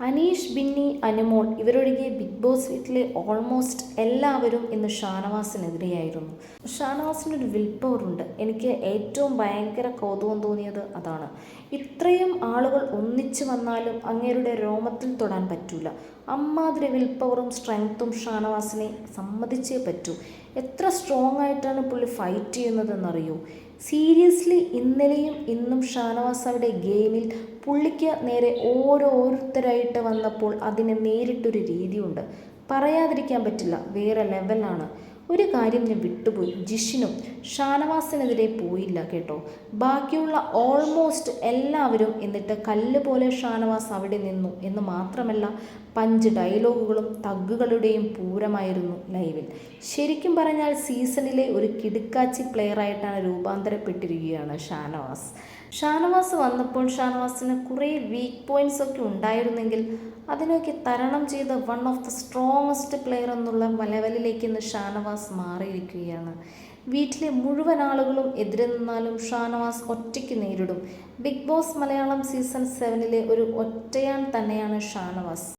അനീഷ് ബിന്നി അനുമോൾ ഇവരൊഴികെ big Boss വീട്ടിലെ almost എല്ലാവരും ഇന്ന് ഷാനവാസിനെതിരെയായിരുന്നു. ഷാനവാസിനൊരു വിൽപ്പവറുണ്ട് എനിക്ക് ഏറ്റവും ഭയങ്കര കൗതുകം തോന്നിയത് അതാണ്. ഇത്രയും ആളുകൾ ഒന്നിച്ചു വന്നാലും അങ്ങേരുടെ രോമത്തിൽ തൊടാൻ പറ്റൂല. അമ്മാതിരി വിൽപ്പവറും സ്ട്രെങ്ത്തും ഷാനവാസിനെ സമ്മതിച്ചേ പറ്റൂ. എത്ര സ്ട്രോങ് ആയിട്ടാണ് പുള്ളി ഫൈറ്റ് ചെയ്യുന്നതെന്നറിയോ? സീരിയസ്ലി ഇന്നലെയും ഇന്നും ഷാനവാസ് അവിടെ ഗെയിമിൽ പുള്ളിക്ക് നേരെ ഓരോരുത്തരായിട്ട് വന്നപ്പോൾ അതിന് നേരിട്ടൊരു രീതിയുണ്ട്. പറയാതിരിക്കാൻ പറ്റില്ല. വേറെ ലെവലാണ് ഒരു കാര്യം ഞാൻ വിട്ടുപോയി. ജിഷിനും ഷാനവാസിനെതിരെ പോയില്ല കേട്ടോ. ബാക്കിയുള്ള ഓൾമോസ്റ്റ് എല്ലാവരും എന്നിട്ട് കല്ല് പോലെ ഷാനവാസ് അവിടെ നിന്നു എന്ന് മാത്രമല്ല പഞ്ച് ഡയലോഗുകളും തഗ്ഗുകളുടെയും പൂരമായിരുന്നു ലൈവിൽ. ശരിക്കും പറഞ്ഞാൽ സീസണിലെ ഒരു കിടുക്കാച്ചി പ്ലെയറായിട്ടാണ് രൂപാന്തരപ്പെട്ടിരിക്കുകയാണ് ഷാനവാസ്. ഷാനവാസ് വന്നപ്പോൾ ഷാനവാസിന് കുറേ വീക്ക് പോയിന്റ്സ് ഒക്കെ ഉണ്ടായിരുന്നെങ്കിൽ അതിനൊക്കെ തരണം ചെയ്ത one of the strongest player എന്നുള്ള ലെവലിലേക്ക് ഇന്ന് ഷാനവാസ് മാറിയിരിക്കുകയാണ്. വീട്ടിലെ മുഴുവൻ ആളുകളും എതിരെ നിന്നാലും ഷാനവാസ് ഒറ്റയ്ക്ക് നേരിടും. ബിഗ് ബോസ് മലയാളം സീസൺ സെവനിലെ ഒരു ഒറ്റയാൻ തന്നെയാണ് ഷാനവാസ്.